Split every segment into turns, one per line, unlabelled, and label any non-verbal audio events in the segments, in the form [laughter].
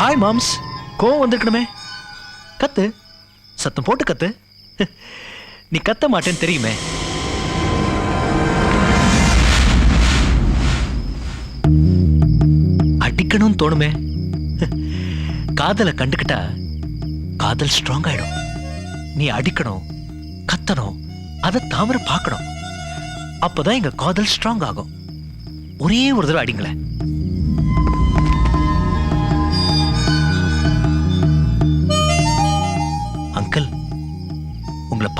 Hi moms கோவம் வந்திருக்கணுமே. கத்து. சத்தம் போட்டு கத்து. நீ கத்த மாட்டேன்னு தெரியுமே. அடிக்கணும்னு தோணுமே. காதலை கண்டுக்கிட்டா காதல் ஸ்ட்ராங் ஆயிடும். நீ அடிக்கணும் கத்தணும் அதை தாமரை பார்க்கணும். அப்பதான் எங்க காதல் ஸ்ட்ராங் ஆகும். ஒரே ஒரு தடவை அடிங்களேன்.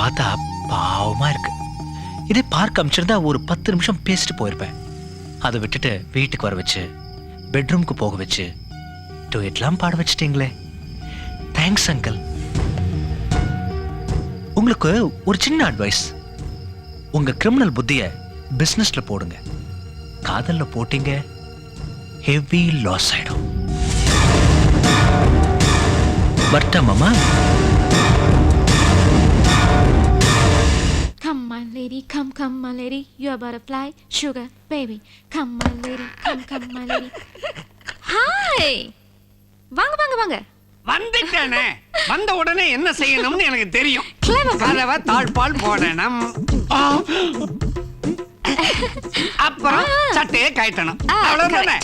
பார்த்தா பாவமா இருக்கு. இதே பார்க்க அமைச்சிருந்தா ஒரு பத்து நிமிஷம் பேசிட்டு போயிருப்பேன். அதை விட்டுட்டு வீட்டுக்கு வர வச்சு பெட்ரூம்க்கு போக வச்சு டூயட்லாம் பாட வச்சிட்டீங்களே. தேங்க்ஸ் அங்கிள் உங்களுக்கு ஒரு சின்ன அட்வைஸ் உங்க கிரிமினல் புத்திய பிசினஸ்ல போடுங்க. காதல்ல போட்டீங்க ஹெவி லாஸ் ஆயிடும். வரட்டா
lady, come, come, my lady. You're a butterfly, sugar, baby. Come, my lady, come, come, my lady. Hi! வாங்க வாங்க வாங்க.
வந்துட்டானே. வந்த உடனே என்ன செய்யணும்னு எனக்கு தெரியும்.
Clever.
கதவை தாழ்பால் போடணும். அப்புறம் சட்டையை கயட்டணும்
ஆ,
அவ்வளவுதானே?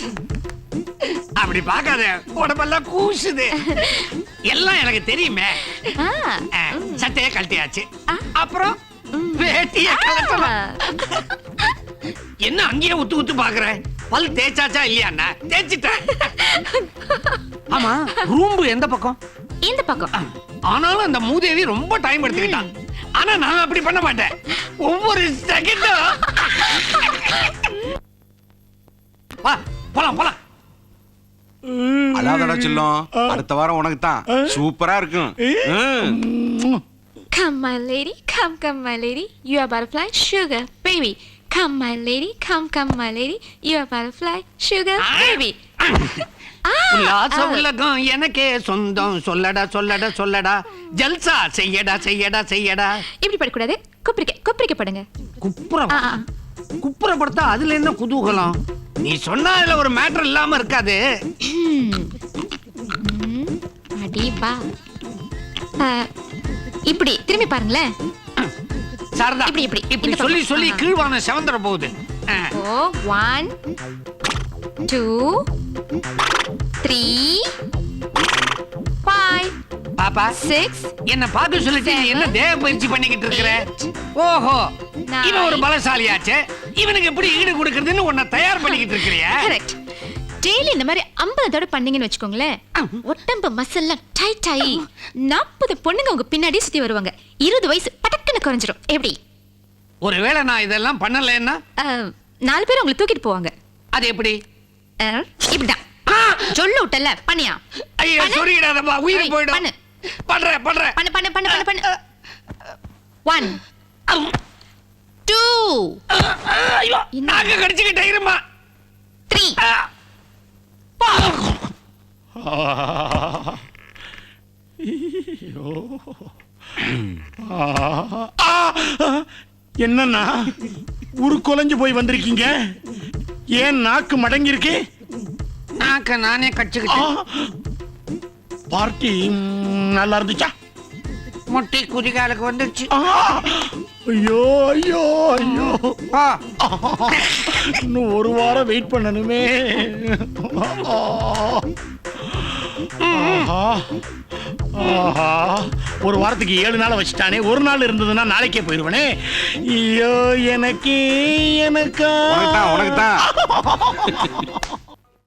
அப்படி பார்க்காத உடம்பெல்லாம் கூசுது. எல்லாம் எனக்கு தெரியுமே.
ஆ,
ஆ, சட்டையை கழட்டியாச்சு. அப்புறம் வேட்டியை கழட்டணும் என்ன அங்கேயே உத்து உத்து பாக்குற பல் தேய்ச்சாச்சா இல்லையா தேய்ச்சிட்டேன். ஆமா ரூம்பு எந்த பக்கம்?
இந்த பக்கம்.
ஆனாலும் அந்த மூதேவி ரொம்ப டைம் எடுத்துக்கிட்டான் ஆனா நான் அப்படி பண்ண மாட்டேன். ஒவ்வொரு செகண்டும் வா போலாம் போலாம்.
அழாதடா செல்லம். அடுத்த வாரம் உனக்கு தான் சூப்பரா இருக்கும்.
Come, my lady, come, come, my lady. You're a butterfly, sugar, baby. Come, my lady, come, come, my lady. You're a butterfly, sugar, baby. ஆ,
உல்லாச
ஆ.
உலகம் எனக்கே சொந்தம். சொல்லடா சொல்லடா சொல்லடா. ஜல்சா செய்யடா செய்யடா செய்யடா.
இப்படி படக்கூடாது. குப்பரிக்க குப்பரிக்க படுங்க. ஆ.
குப்புறப்படுத்தா அதுல என்ன குதூகலம்? நீ சொன்னா அதுல ஒரு மேட்டர் இல்லாம இருக்காது.
ம், அடி பா ஆ, இப்படி திரும்பி பாருங்களேன்
சாரதா
இப்படி, இப்படி,
இப்படி சொல்லி. சொல்லி. கீழ்வான செவந்துற போகுது.
ஓ ஒன் டூ த்ரீ ஃபைவ்
பாப்பா
சிக்ஸ்
என்ன பார்க்க சொல்லிட்டு என்ன தேவ பயிற்சி பண்ணிக்கிட்டு இருக்கிற ஓஹோ. இவன் ஒரு பலசாலியாச்சே இவனுக்கு எப்படி ஈடு கொடுக்கறதுன்னு உன்னை தயார் பண்ணிக்கிட்டு இருக்கிறியா
கரெக்ட் டெய்லி இந்த மாதிரி ஐம்பது தடவை பண்ணீங்கன்னு வச்சுக்கோங்களேன். உடம்பு மசில்லாம் டைட் ஆகி நாற்பது பொண்ணுங்க உங்க பின்னாடி சுத்தி வருவாங்க. இருபது வயசு பட்டக்குன்னு குறைஞ்சிரும். எப்படி?
ஒருவேளை நான் இதெல்லாம் பண்ணலைன்னா?
நாலு பேர் உங்களை தூக்கிட்டு போவாங்க.
அது எப்படி?
இப்படிதான். சொல்லு விட்டல பண்ணியா?
ஐயோ
பண்ணு.
சொல்லிடாதப்பா உயிர் போயிடும்.
பண்ணு.
பண்றேன் பண்றேன்.
பண்ணு பண்ணு பண்ணு பண்ணு பண்ணு. ஒன் டூ
ஐயோ? நாங்க கடிச்சுக்கிட்ட இருமா
த்ரீ [laughs]
என்னண்ணா உரு குலைஞ்சு போய் வந்திருக்கீங்க? ஏன் நாக்கு மடங்கி இருக்கு
நாக்க நானே கடிச்சுக்கிட்டேன்.
பார்ட்டி நல்லா இருந்துச்சா?
முட்டி குதிகாலுக்கு வந்துருச்சு.
ஆ, ஐயோ ஐயோ. இன்னும் ஒரு வாரம் வெயிட் பண்ணணுமே. ஆஹா. ஒரு வாரத்துக்கு ஏழு நாள் வச்சுட்டானே. ஒரு நாள் இருந்ததுன்னா நாளைக்கே போயிருவனே. ஐயோ எனக்கு எனக்கா.
உனக்கு தான்